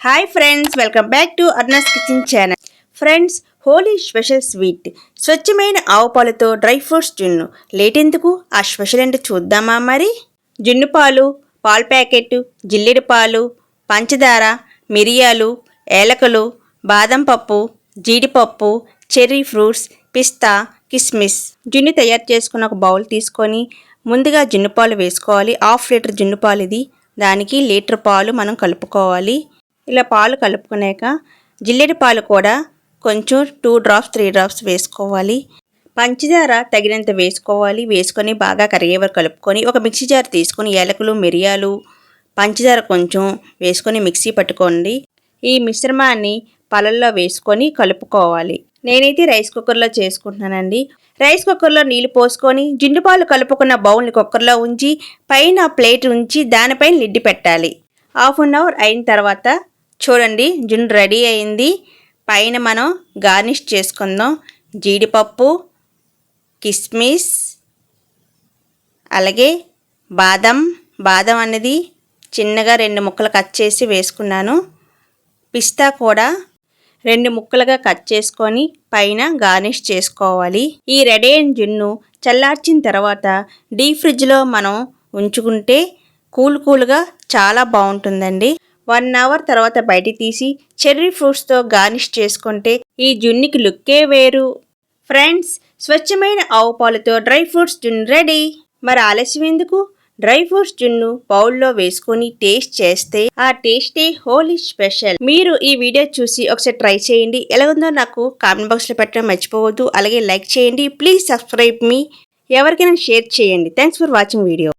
Hi friends welcome back to అర్నస్ kitchen channel friends Holi special sweet స్వచ్ఛమైన ఆవు పాలతో dry fruits జున్ను. Late ఎందుకు ఆ స్పెషల్ ఏంటో చూద్దామా మరి? జున్ను పాలు పాల ప్యాకెట్ జిల్లేడు పాలు పంచదార మిరియాలు ఏలకలు బాదం పప్పు జీడిపప్పు చెర్రీ ఫ్రూట్స్ పిస్తా కిస్మిస్. జున్ను తయారు చేసుకున్న ఒక బౌల్ తీసుకొని ముందుగా జున్ను పాలు వేసుకోవాలి. హాఫ్ లీటర్ జున్ను పాలు ఇది. దానికి లీటర్ పాలు మనం కలుపుకోవాలి. ఇలా పాలు కలుపుకున్నాక జిల్లేడు పాలు కూడా కొంచెం టూ డ్రాప్స్ త్రీ డ్రాప్స్ వేసుకోవాలి. పంచదార తగినంత వేసుకోవాలి. వేసుకొని బాగా కరిగే వరకు కలుపుకొని ఒక మిక్సీ జార్ తీసుకొని ఏలకులు మిరియాలు పంచదార కొంచెం వేసుకొని మిక్సీ పట్టుకోండి. ఈ మిశ్రమాన్ని పాలల్లో వేసుకొని కలుపుకోవాలి. నేనైతే రైస్ కుక్కర్లో చేసుకుంటున్నానండి. రైస్ కుక్కర్లో నీళ్ళు పోసుకొని జిండుపాలు కలుపుకున్న బౌల్ని కుక్కర్లో ఉంచి పైన ప్లేట్ ఉంచి దానిపైన లిడ్డి పెట్టాలి. హాఫ్ అన్ అవర్ అయిన తర్వాత చూడండి జున్ను రెడీ అయింది. పైన మనం గార్నిష్ చేసుకుందాం. జీడిపప్పు కిస్మిస్ అలాగే బాదం. బాదం అనేది చిన్నగా రెండు ముక్కలు కట్ చేసి వేసుకున్నాను. పిస్తా కూడా రెండు ముక్కలుగా కట్ చేసుకొని పైన గార్నిష్ చేసుకోవాలి. ఈ రెడీ అయిన జున్ను చల్లార్చిన తర్వాత డీప్ ఫ్రిడ్జ్లో మనం ఉంచుకుంటే కూల్ కూల్గా చాలా బాగుంటుందండి. వన్ అవర్ తర్వాత బయటికి తీసి చెర్రీ ఫ్రూట్స్తో గార్నిష్ చేసుకుంటే ఈ జున్నికి లుక్కే వేరు. ఫ్రెండ్స్ స్వచ్ఛమైన ఆవు పాలతో డ్రై ఫ్రూట్స్ జున్ను రెడీ. మరి ఆలస్యం ఎందుకు? డ్రై ఫ్రూట్స్ జున్ను బౌల్లో వేసుకొని టేస్ట్ చేస్తే ఆ టేస్టే హోలీ స్పెషల్. మీరు ఈ వీడియో చూసి ఒకసారి ట్రై చేయండి. ఎలా ఉందో నాకు కామెంట్ బాక్స్లో పెట్టడం మర్చిపోవద్దు. అలాగే లైక్ చేయండి. ప్లీజ్ సబ్స్క్రైబ్ మీ. ఎవరికైనా షేర్ చేయండి. Thanks for watching video.